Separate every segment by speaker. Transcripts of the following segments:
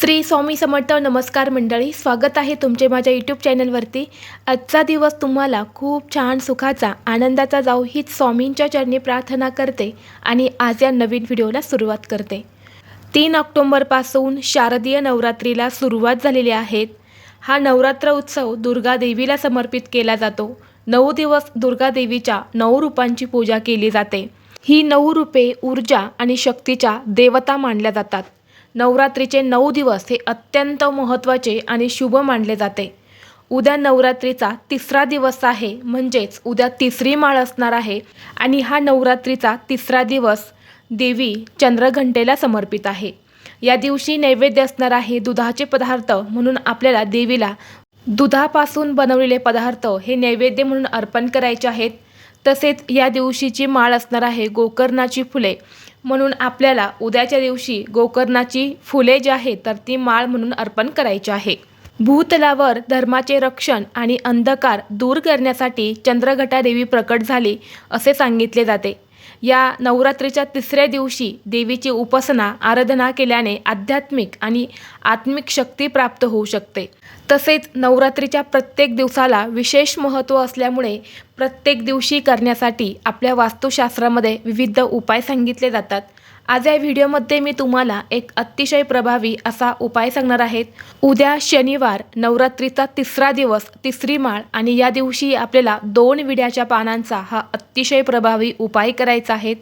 Speaker 1: श्री स्वामी समर्थ नमस्कार मंडळी स्वागत आहे तुमचे माझ्या यूट्यूब चॅनलवरती आजचा दिवस तुम्हाला खूप छान सुखाचा आनंदाचा जाऊ हीच स्वामींच्या चरणी प्रार्थना करते आणि आज या नवीन व्हिडिओला सुरुवात करते. तीन ऑक्टोंबरपासून शारदीय नवरात्रीला सुरुवात झालेली आहे. हा नवरात्र उत्सव दुर्गा देवीला समर्पित केला जातो. नऊ दिवस दुर्गा देवीच्या नऊ रूपांची पूजा केली जाते. ही नऊ रूपे ऊर्जा आणि शक्तीच्या देवता मानल्या जातात. नवरात्रीचे नऊ दिवस हे अत्यंत महत्त्वाचे आणि शुभ मानले जाते. उद्या नवरात्रीचा तिसरा दिवस आहे म्हणजेच उद्या तिसरी माळ असणार आहे आणि हा नवरात्रीचा तिसरा दिवस देवी चंद्रघंटेला समर्पित आहे. या दिवशी नैवेद्य असणार आहे दुधाचे पदार्थ म्हणून आपल्याला देवीला दुधापासून बनवलेले पदार्थ हे नैवेद्य म्हणून अर्पण करायचे आहेत. तसेच या दिवशीची माळ असणार आहे गोकर्णाची फुले म्हणून आपल्याला उद्याच्या दिवशी गोकर्णाची फुले जी आहेत तर ती माळ म्हणून अर्पण करायची आहे. भूतलावर धर्माचे रक्षण आणि अंधकार दूर करण्यासाठी चंद्रघटा देवी प्रकट झाली असे सांगितले जाते. या नवरात्रीच्या तिसऱ्या दिवशी देवीची उपासना आराधना केल्याने आध्यात्मिक आणि आत्मिक शक्ती प्राप्त होऊ शकते. तसेच नवरात्रीच्या प्रत्येक दिवसाला विशेष महत्त्व असल्यामुळे प्रत्येक दिवशी करण्यासाठी आपल्या वास्तुशास्त्रामध्ये विविध उपाय सांगितले जातात. आज या व्हिडिओमध्ये मी तुम्हाला एक अतिशय प्रभावी असा उपाय सांगणार आहेत उद्या शनिवार नवरात्रीचा तिसरा दिवस तिसरी माळ आणि या दिवशी आपल्याला दोन विड्याच्या पानांचा हा अतिशय प्रभावी उपाय करायचा आहे.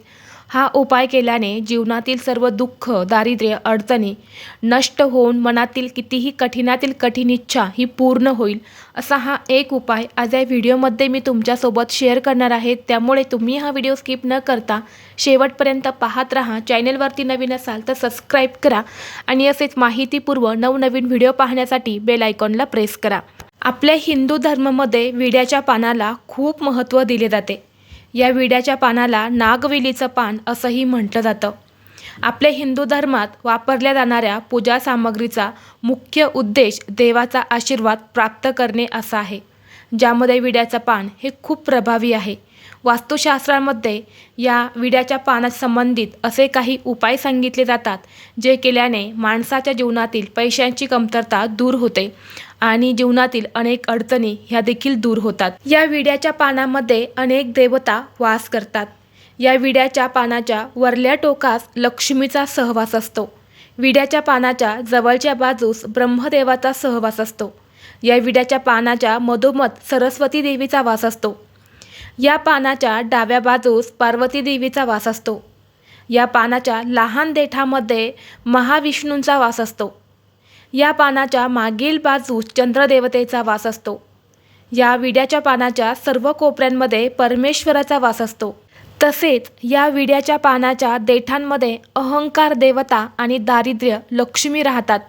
Speaker 1: हा उपाय केल्याने जीवनातील सर्व दुःख दारिद्र्य अडचणी नष्ट होऊन मनातील कितीही कठीणातील कठीण इच्छा ही पूर्ण होईल असा हा एक उपाय. आज या व्हिडिओमध्ये मी तुमच्यासोबत शेअर करणार आहे. त्यामुळे तुम्ही हा व्हिडिओ स्किप न करता शेवटपर्यंत पाहत राहा. चॅनलवरती नवीन असाल तर सबस्क्राईब करा आणि असेच माहितीपूर्व नवनवीन व्हिडिओ पाहण्यासाठी बेल आयकॉनला प्रेस करा. आपल्या हिंदू धर्मामध्ये विड्याच्या पानाला खूप महत्त्व दिले जाते. या विड्याच्या पानाला नागवेलीचं पान असंही म्हटलं जातं. आपल्या हिंदू धर्मात वापरल्या जाणाऱ्या पूजा सामग्रीचा मुख्य उद्देश देवाचा आशीर्वाद प्राप्त करणे असा आहे. ज्यामध्ये विड्याचं पान हे खूप प्रभावी आहे. वास्तुशास्त्रामध्ये या विड्याच्या पानासंबंधित असे काही उपाय सांगितले जातात जे केल्याने माणसाच्या जीवनातील पैशांची कमतरता दूर होते आणि जीवनातील अनेक अडचणी ह्या देखील दूर होतात. या विड्याच्या पानामध्ये अनेक देवता वास करतात. या विड्याच्या पानाच्या वरल्या टोकास लक्ष्मीचा सहवास असतो. विड्याच्या पानाच्या जवळच्या बाजूस ब्रह्मदेवाचा सहवास असतो. या विड्याच्या पानाच्या मधोमध सरस्वती देवीचा वास असतो. या पानाच्या डाव्या बाजूस पार्वती देवीचा वास असतो. या पानाच्या लहान देठामध्ये महाविष्णूंचा वास असतो. या पानाच्या मागील बाजूस चंद्रदेवतेचा वास असतो. या विड्याच्या पानाच्या सर्व कोपऱ्यांमध्ये परमेश्वराचा वास असतो. तसेच या विड्याच्या पानाच्या देठांमध्ये अहंकार देवता आणि दारिद्र्य लक्ष्मी राहतात.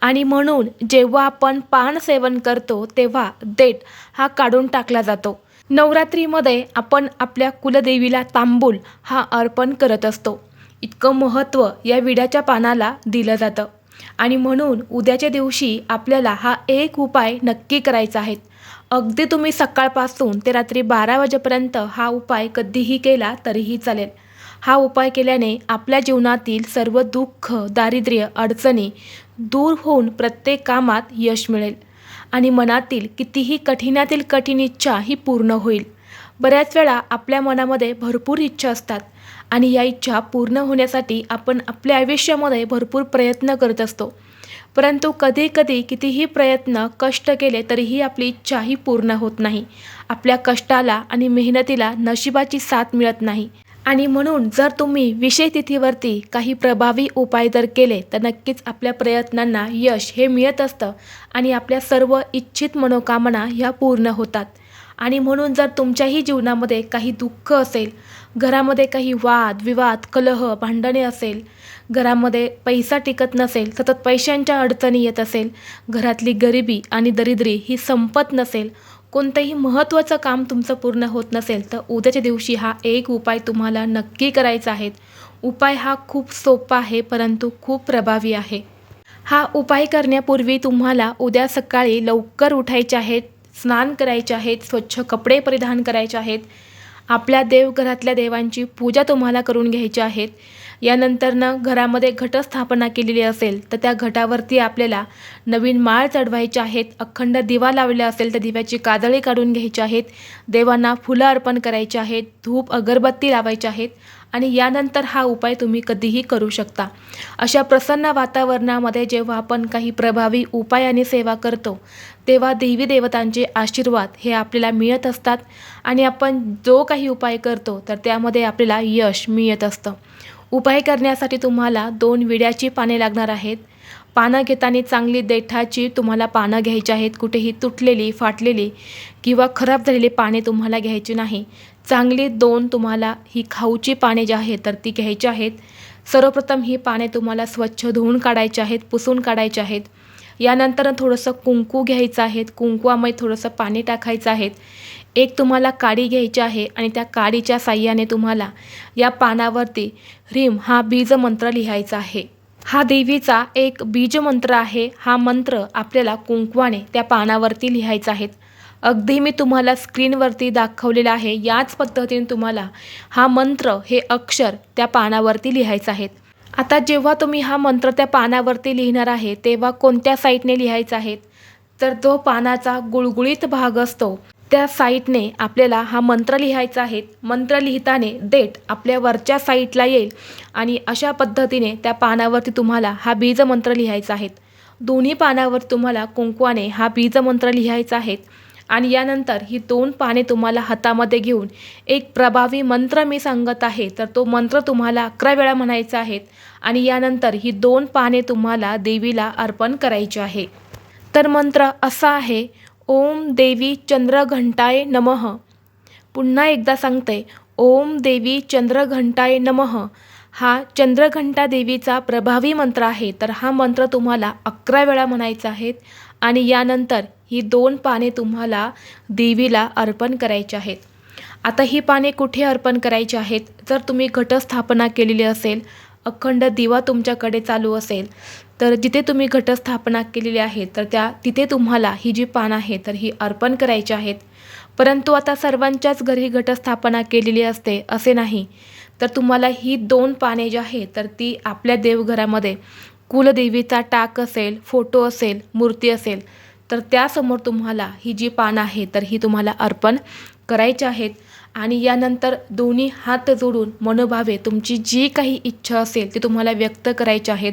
Speaker 1: आणि म्हणून जेव्हा आपण पान सेवन करतो तेव्हा देठ हा काढून टाकला जातो. नवरात्रीमध्ये आपण आपल्या कुलदेवीला तांबूल हा अर्पण करत असतो. इतकं महत्त्व या विड्याच्या पानाला दिलं जातं. आणि म्हणून उद्याच्या दिवशी आपल्याला हा एक उपाय नक्की करायचा आहे. अगदी तुम्ही सकाळपासून ते रात्री बारा वाजेपर्यंत हा उपाय कधीही केला तरीही चालेल. हा उपाय केल्याने आपल्या जीवनातील सर्व दुःख दारिद्र्य अडचणी दूर होऊन प्रत्येक कामात यश मिळेल. आणि मनातील कितीही कठीणातील कठीण इच्छा ही पूर्ण होईल. बऱ्याच वेळा आपल्या मनामध्ये भरपूर इच्छा असतात आणि या इच्छा पूर्ण होण्यासाठी आपण आपल्या आयुष्यामध्ये भरपूर प्रयत्न करत असतो. परंतु कधी कधी कितीही प्रयत्न कष्ट केले तरीही आपली इच्छा ही पूर्ण होत नाही. आपल्या कष्टाला आणि मेहनतीला नशिबाची साथ मिळत नाही. आणि म्हणून जर तुम्ही विषय तिथीवरती काही प्रभावी उपाय जर केले तर नक्कीच आपल्या प्रयत्नांना यश हे मिळत असतं आणि आपल्या सर्व इच्छित मनोकामना ह्या पूर्ण होतात. आणि म्हणून जर तुमच्याही जीवनामध्ये काही दुःख असेल घरामध्ये काही वाद विवाद कलह भांडणे असेल घरामध्ये पैसा टिकत नसेल सतत पैशांच्या अडचणी येत असेल घरातली गरिबी आणि दरिद्री ही संपत नसेल कोणतंही महत्त्वाचं काम तुमचं पूर्ण होत नसेल तर उद्याच्या दिवशी हा एक उपाय तुम्हाला नक्की करायचा आहे. उपाय हा खूप सोपा आहे परंतु खूप प्रभावी आहे. हा उपाय करण्यापूर्वी तुम्हाला उद्या सकाळी लवकर उठायचे आहेत स्नान करायचे आहेत स्वच्छ कपडे परिधान करायचे आहेत. आपल्या देवघरातल्या देवांची पूजा तुम्हाला करून घ्यायची आहेत यानंतरनं घरामध्ये घटस्थापना केलेली असेल तर त्या घटावरती आपल्याला नवीन माळ चढवायचे आहेत अखंड दिवा लावलेला असेल तर दिव्याची काजळी काढून घ्यायची आहेत देवांना फुलं अर्पण करायची आहेत धूप अगरबत्ती लावायची आहेत आणि यानंतर हा उपाय तुम्ही कधीही करू शकता. अशा प्रसन्न वातावरणामध्ये जेव्हा आपण काही प्रभावी उपाय आणि सेवा करतो तेव्हा देवी देवतांचे आशीर्वाद हे आपल्याला मिळत असतात आणि आपण जो काही उपाय करतो तर त्यामध्ये आपल्याला यश मिळत असतं. उपाय करण्यासाठी तुम्हाला दोन विड्याची पाने लागणार आहेत. पानं घेताना चांगली देठाची तुम्हाला पानं घ्यायची आहेत. कुठेही तुटलेली फाटलेली किंवा खराब झालेली पाने तुम्हाला घ्यायची नाही. चांगली दोन तुम्हाला ही खाऊची पाने जी आहेत तर ती घ्यायची आहेत. सर्वप्रथम ही पाने तुम्हाला स्वच्छ धुवून काढायची आहेत पुसून काढायची आहेत. यानंतर थोडंसं कुंकू घ्यायचं आहे. कुंकूमध्ये थोडंसं पाणी टाकायचं आहे. एक तुम्हाला काडी घ्यायची आहे आणि त्या काडीच्या साह्याने तुम्हाला या पानावरती ह्रीम हा बीजमंत्र लिहायचा आहे. हा देवीचा एक बीजमंत्र आहे. हा मंत्र आपल्याला कुंकवाने त्या पानावरती लिहायचा आहे. अगदी मी तुम्हाला स्क्रीनवरती दाखवलेला आहे. याच पद्धतीने तुम्हाला हा मंत्र हे अक्षर त्या पानावरती लिहायचं आहेत आता जेव्हा तुम्ही हा मंत्र त्या पानावरती लिहिणार आहे तेव्हा कोणत्या साईडने लिहायचा आहे? तर जो पानाचा गुळगुळीत भाग असतो. त्या साईटने आपल्याला हा मंत्र लिहायचा आहे. मंत्र लिहिताने देठ आपल्या वरच्या साईटला येईल आणि अशा पद्धतीने त्या पानावरती तुम्हाला हा बीजमंत्र लिहायचा आहे. दोन्ही पानावर तुम्हाला कुंकवाने हा बीजमंत्र लिहायचा आहे. आणि यानंतर ही दोन पाने तुम्हाला हातामध्ये घेऊन एक प्रभावी मंत्र मी सांगत आहे. तर तो मंत्र तुम्हाला अकरा वेळा म्हणायचा आहे आणि यानंतर ही दोन पाने तुम्हाला देवीला अर्पण करायची आहे. तर मंत्र असा आहे ओम देवी चंद्रघंटाय नमः. पुन्हा एकदा सांगते ओम देवी चंद्रघंटाय नमः. हा चंद्रघंटा देवीचा प्रभावी मंत्र आहे तर हा मंत्र तुम्हाला अकरा वेळा म्हणायचा आहे आणि यानंतर ही दोन पाने तुम्हाला देवीला अर्पण करायची आहेत. आता ही पाने कुठे अर्पण करायची आहेत? जर तुम्ही घटस्थापना केलेली असेल अखंड दिवा तुमच्याकडे चालू असेल तर जिथे तुम्ही घटस्थापना केलेली आहे तर त्या तिथे तुम्हाला ही जी पानं आहे तर ही अर्पण करायची आहेत. परंतु आता सर्वांच्याच घरी घटस्थापना केलेली असते असे नाही. तर तुम्हाला ही दोन पाने जी आहे तर ती आपल्या देवघरामध्ये कुलदेवीचा टाक असेल फोटो असेल मूर्ती असेल तर त्यासमोर तुम्हाला ही जी पानं आहे तर ही तुम्हाला अर्पण करायची आहेत. आणि यानंतर दोन्ही हात जोडून मनोभावे तुमची जी काही इच्छा असेल ती तुम्हाला व्यक्त करायची आहेत.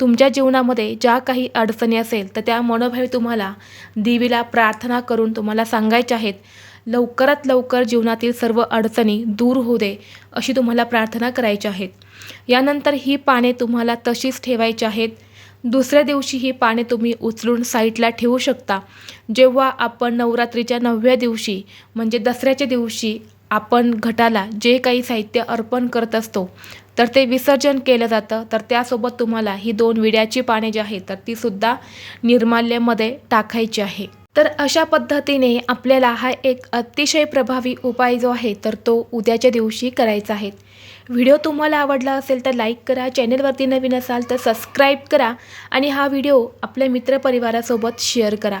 Speaker 1: तुमच्या जीवनामध्ये ज्या काही अडचणी असेल तर त्या मनोभावी तुम्हाला देवीला प्रार्थना करून तुम्हाला सांगायच्या आहेत. लवकरात लवकर जीवनातील सर्व अडचणी दूर होऊ दे अशी तुम्हाला प्रार्थना करायची आहेत. यानंतर ही पाने तुम्हाला तशीच ठेवायची आहेत. दुसऱ्या दिवशी ही पाने तुम्ही उचलून साईडला ठेवू शकता. जेव्हा आपण नवरात्रीच्या नवव्या दिवशी म्हणजे दसऱ्याच्या दिवशी आपण घटाला जे काही साहित्य अर्पण करत असतो तर ते विसर्जन केलं जातं. तर त्यासोबत तुम्हाला ही दोन विड्याची पाने जी आहेत तर तीसुद्धा निर्माल्यामध्ये टाकायची आहे. तर अशा पद्धतीने आपल्याला हा एक अतिशय प्रभावी उपाय जो आहे तर तो उद्याच्या दिवशी करायचा आहे. व्हिडिओ तुम्हाला आवडला असेल तर लाईक करा. चॅनलवरती नवीन असाल तर सबस्क्राईब करा. आणि हा व्हिडिओ आपल्या मित्रपरिवारासोबत शेअर करा.